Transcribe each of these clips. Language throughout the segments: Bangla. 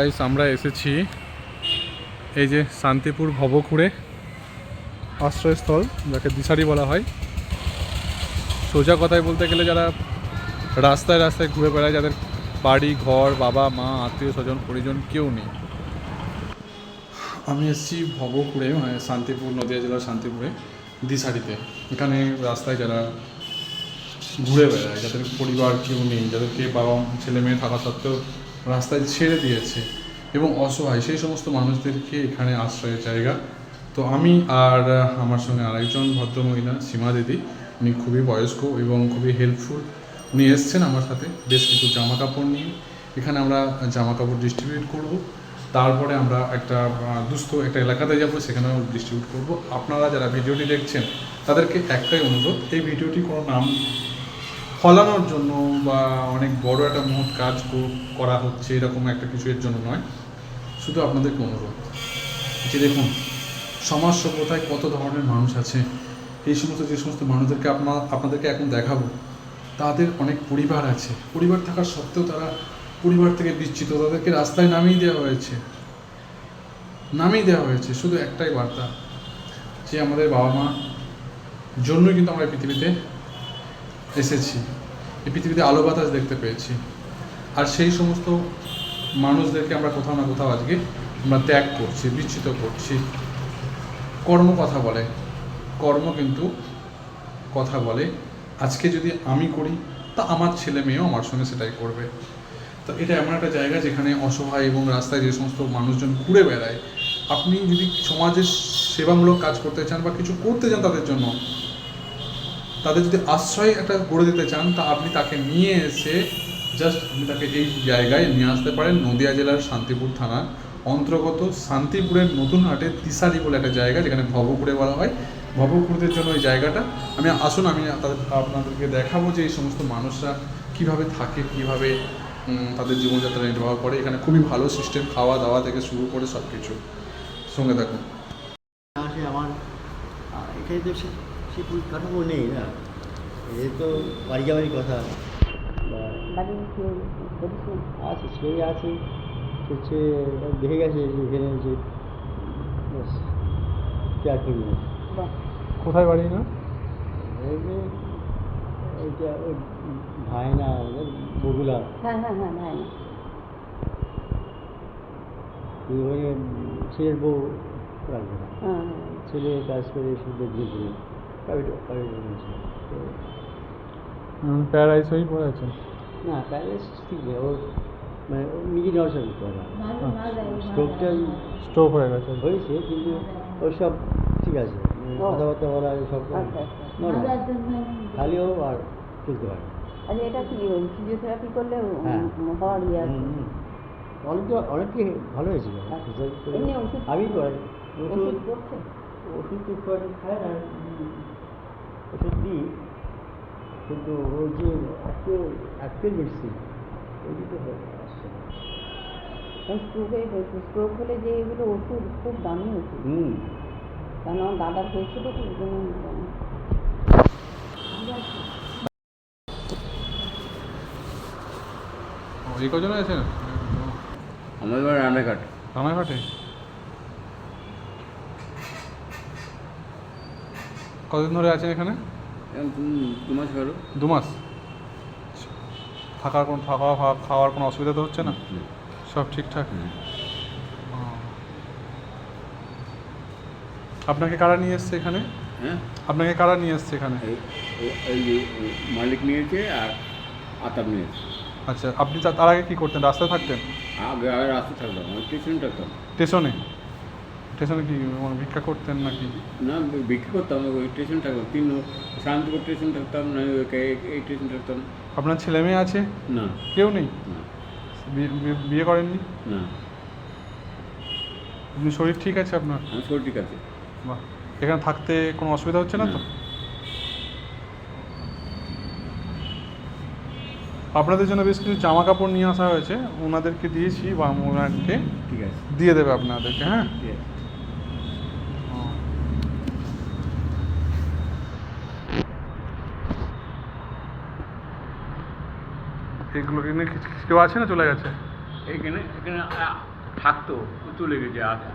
গাইস আমরা এসেছি এই যে শান্তিপুর ভবকুড়ে আশ্রয়স্থল, যাকে দিশারি বলা হয়। সোজা কথায় বলতে গেলে যারা রাস্তায় রাস্তায় ঘুরে বেড়ায়, যাদের বাড়ি, ঘর, বাবা, মা, আত্মীয় স্বজন, পরিজন কেউ নেই। আমি এসেছি ভবকুড়ে মানে শান্তিপুর, নদীয়া জেলার শান্তিপুরে, দিশারিতে। এখানে রাস্তায় যারা ঘুরে বেড়ায়, যাদের পরিবার কেউ নেই যাদেরকে বাবা, ছেলে, মেয়ে থাকা সত্ত্বেও রাস্তায় ছেড়ে দিয়েছে এবং অসহায়, সেই সমস্ত মানুষদেরকে এখানে আশ্রয়ের জায়গা। তো আমি আর আমার সঙ্গে আরেকজন ভদ্রমহিলা, সীমা দিদি, উনি খুবই বয়স্ক এবং খুবই হেল্পফুল উনি এসছেন আমার সাথে বেশ কিছু জামা কাপড় নিয়ে। এখানে আমরা জামা কাপড় ডিস্ট্রিবিউট করব। তারপরে আমরা একটা দুস্থ একটা এলাকাতে যাব, সেখানেও ডিস্ট্রিবিউট করব। আপনারা যারা ভিডিওটি দেখছেন, তাদেরকে একটাই অনুরোধ, এই ভিডিওটি কোনো নাম ফলানোর জন্য বা অনেক বড় একটা মহৎ কাজ করা হচ্ছে এরকম একটা কিছু এর জন্য নয়। শুধু আপনাদেরকে অনুরোধ যে দেখুন, সমাজ সভ্যতায় কত ধরনের মানুষ আছে, এই সমস্ত যে সমস্ত মানুষদেরকে আপনার আপনাদেরকে এখন দেখাবো, তাদের অনেক পরিবার আছে। পরিবার থাকার সত্ত্বেও তারা পরিবার থেকে বিচ্ছিত তাদেরকে রাস্তায় নামিয়ে দেওয়া হয়েছে। নামিয়ে দেওয়া হয়েছে, শুধু একটাই বার্তা, যে আমাদের বাবা মা জন্যই কিন্তু আমরা পৃথিবীতে এসেছি। এই পৃথিবীতে আলো বাতাস দেখতে পেয়েছি। আর সেই সমস্ত মানুষদেরকে আমরা কোথাও না কোথাও আজকে আমরা ত্যাগ করছি বিচ্ছিত করছি। কর্ম কথা বলে। কর্ম কিন্তু কথা বলে। আজকে যদি আমি করি, তা আমার ছেলে মেয়েও আমার সঙ্গে সেটাই করবে। তো এটা এমন একটা জায়গা যেখানে অসহায় এবং রাস্তায় যে সমস্ত মানুষজন ঘুরে বেড়ায়, আপনি যদি সমাজের সেবামূলক কাজ করতে চান বা কিছু করতে চান তাদের জন্য তাদের যদি আশ্রয় একটা গড়ে দিতে চান, তা আপনি তাকে নিয়ে এসে জাস্ট আপনি তাকে এই জায়গায় নিয়ে আসতে পারেন। নদিয়া জেলার শান্তিপুর থানার অন্তর্গত শান্তিপুরের নতুন হাটে তিসারি বলে একটা জায়গা, যেখানে ভবপুরে বলা হয়। ভবপুরদের জন্য ওই জায়গাটা। আমি আসুন, আমি তাদের, আপনাদেরকে দেখাবো যে এই সমস্ত মানুষরা কীভাবে থাকে, কীভাবে তাদের জীবনযাত্রা নির্বাহ করে। এখানে খুবই ভালো সিস্টেম খাওয়া দাওয়া থেকে শুরু করে সব কিছু সঙ্গে দেখুন আমার এখানে তো সে- পরিকাঠামো নেই না। এ তো বাড়ি যাওয়ারই কথা। বা বাড়ি কেউ আছে সেই আছে হচ্ছে দেখে গেছে যে এখানে যে ব্যাস কেয়ার করি কোথায় বাড়ি না এইটা ওই ভাইনা বগুলা হ্যাঁ হ্যাঁ হ্যাঁ ভাই ছেলের বউ রাখবে। না হ্যাঁ। ছেলে কাজ করে শুধু দিয়ে করে প্রাইভেট প্রাইভেট প্যারাইস হয়েই পড়ে আছে। না প্যারেন্টস ঠিক নেই ওর মানে নিজে নড়াচড়া করতে পারে না স্ট্রোকটা স্ট্রোক হয়ে গেছে। হয়েছে কিন্তু ওর সব ঠিক আছে। মানে। কথাবার্তা বলা সব আচ্ছা আচ্ছা। খালিও আর চলতে পারে আচ্ছা এটা কি ফিজিওথেরাপি করলে হ্যাঁ। হওয়ার ইয়ে আছে? হুম, হুম। ভালো হয়েছিল। আচ্ছা। করে- আমি করাই। ওষুধ ওষুধ করছে? করে খায় না। ওষুধ দিই কিন্তু ওই যে আজকের আজকের মেডিসিন ওইটি তো হয়- আসছে স্ট্রোকে স্ট্রোক হলে যে এগুলো ওষুধ খুব দামি ওষুধ। হুম। কারণ আমার দাদার হয়েছিল তো ওই জন্য আমি জানি। ও, এই কজন আছেন আমাদের বাড়ি রান্নাঘাট রানাঘাটে কতদিন ধরে আছেন এখানে? দু মাস হলো। দু মাস? থাকার কোনো থাকা খাওয়ার কোনো অসুবিধা তো হচ্ছে না? সব ঠিকঠাক? আপনাকে কারা নিয়ে এসছে এখানে? হ্যাঁ। আপনাকে কারা নিয়ে এসছে এখানে? মালিক নিয়েছে আর আতাব নিয়েছে। আচ্ছা আপনি তার আগে কী করতেন? রাস্তায় থাকতেন? আগে আগে রাস্তা থাকতাম। স্টেশন থাকতাম। স্টেশনে? স্টেশনে কি মানে ভিক্ষা করতেন নাকি? না বিক্রি করতাম ওই স্টেশন থাকতাম তিন শান্তিপুর স্টেশন থাকতাম না এই স্টেশন থাকতাম আপনার ছেলে মেয়ে আছে? না। কেউ নেই? বিয়ে- করেননি? না। আপনি শরীর ঠিক আছে আপনার? শরীর ঠিক আছে। বাহ। এখানে থাকতে কোনো অসুবিধা হচ্ছে না তো? আপনাদের জন্য বেশ কিছু জামা কাপড় নিয়ে আসা হয়েছে। ওনাদেরকে দিয়েছি বা ওনাকে ঠিক আছে। দিয়ে দেবে আপনাদেরকে হ্যাঁ? এগুলো এখানে কেউ আছে না চলে গেছে? এইখানে এখানে থাকতো চলে গেছে আছে-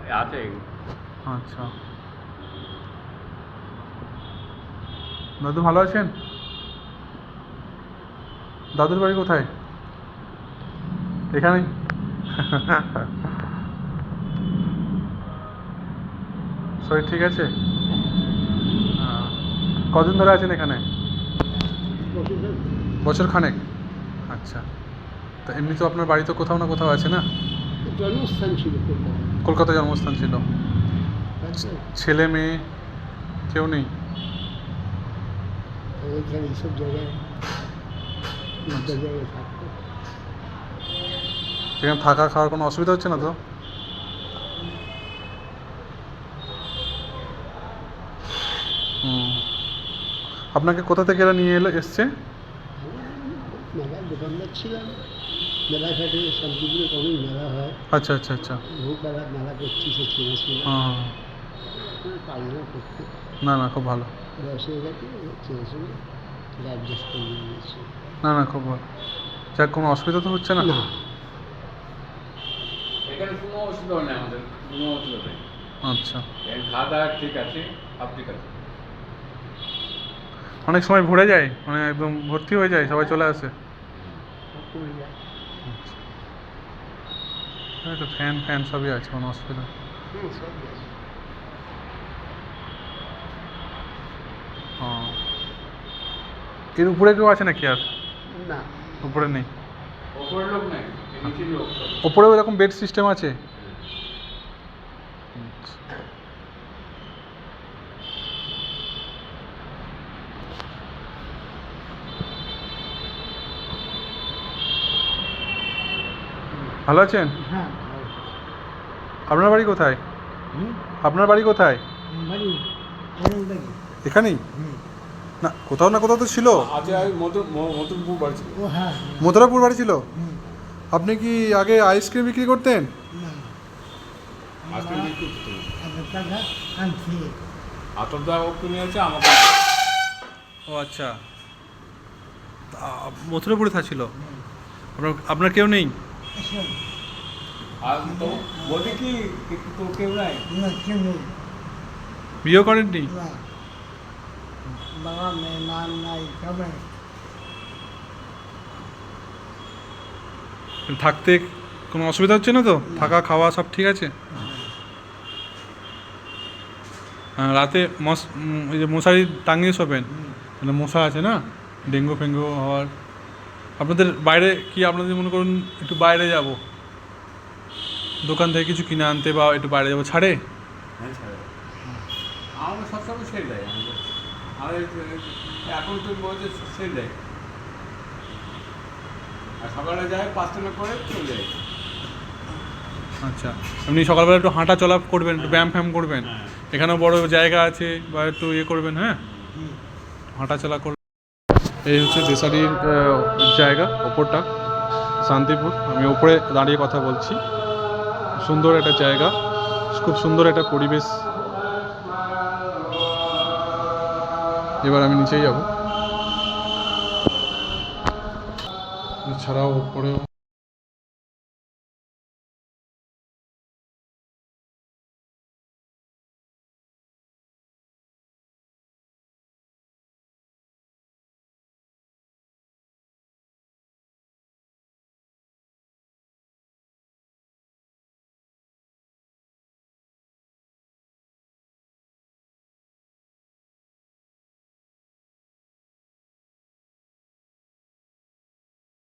আচ্ছা। দাদু ভালো আছেন? দাদুর বাড়ি কোথায়? এখানে শরীর ঠিক আছে? কদিন ধরে আছেন এখানে? বছর খানেক। আচ্ছা। তা এমনি তো আপনার বাড়ি তো কোথাও না কোথাও আছে না? জন্মস্থান ছিল কলকাতা জন্মস্থান ছিল। ছেলে মেয়ে কেউ নেই? এইসব জায়গায় এখানে থাকা খাওয়ার কোনো অসুবিধা হচ্ছে না তো? হুম। আপনাকে কোথা থেকে এরা নিয়ে এলো এসছে? দোকানদার ছিলাম। মেলাঘাটে শান্তিপুরে কমই মেলা হয়। আচ্ছা আচ্ছা আচ্ছা। বহু মেলা করছি সে চেনা ছিল। হ্যাঁ পারি না করতে। না না খুব ভালো। বয়স হয়ে গেছে চেনা ছিল অ্যাডজাস্ট করে নিয়েছি। না না খুব ভালো। যাক কোনো অসুবিধা তো হচ্ছে না? না। এখানে কোনো অসুবিধা নেই আমাদের কোনো অসুবিধা নেই। আচ্ছা। খাওয়া দাওয়া ঠিক আছে সব ঠিক আছে। অনেক সময় ভরে যায় মানে একদম ভর্তি হয়ে যায় সবাই চলে আসে। কমে যায়। এই তো ফ্যান ফ্যান সবই আছে কোনো অসুবিধা নেই। হ্যাঁ আছে। ও। এর উপরে কেউ আছে নাকি আর? না। উপরে নেই। ওপরেও এরকম বেড সিস্টেম আছে? ভালো আছেন? হ্যাঁ আপনার বাড়ি কোথায়? আপনার বাড়ি কোথায়? এখানেই? না কোথাও না কোথাও তো ছিল। বাড়ি ছিল। হ্যাঁ মথুরাপুর বাড়ি ছিল? আপনি কি আগে আইসক্রিম বিক্রি করতেন? আতর দা ও আচ্ছা। মথুরাপুরে ছিল আপনার আপনার কেউ নেই? আর তো বলি কি কি- কেউ নাই? না কেউ নেই। বিয়ে করেননি? বাবা মেয়ে নাই সবাই থাকতে কোনো অসুবিধা হচ্ছে না তো? থাকা খাওয়া সব ঠিক আছে? হ্যাঁ, রাতে মশ ওই যে মশারি টাঙিয়ে শোবেন। মানে মশা আছে না? ডেঙ্গু ফেঙ্গু হওয়ার আপনাদের বাইরে কি আপনাদের মনে করুন একটু বাইরে যাব? দোকান থেকে কিছু কিনে আনতে বা একটু বাইরে যাব? ছাড়ে? হ্যাঁ ছাড়ে। আমাকে সবসময় ছেড়ে দেয়। আমাকে এখন তো বলছে ছেড়ে দেয়। আর সকালে যায় পাঁচটা করে চলে যায়। আচ্ছা। এমনি সকালবেলা একটু হাঁটা চলা করবেন একটু ব্যায়াম ফ্যায়াম করবেন? হ্যাঁ। এখানেও বড় জায়গা আছে বা একটু ইয়ে করবেন হ্যাঁ? হাঁটা চলা করবেন। এই হচ্ছে দেশালির জায়গা, ওপরটা, শান্তিপুর। আমি ওপরে দাঁড়িয়ে কথা বলছি। সুন্দর একটা জায়গা, খুব সুন্দর একটা পরিবেশ। এবার আমি নিচেই যাব। এছাড়াও ওপরেও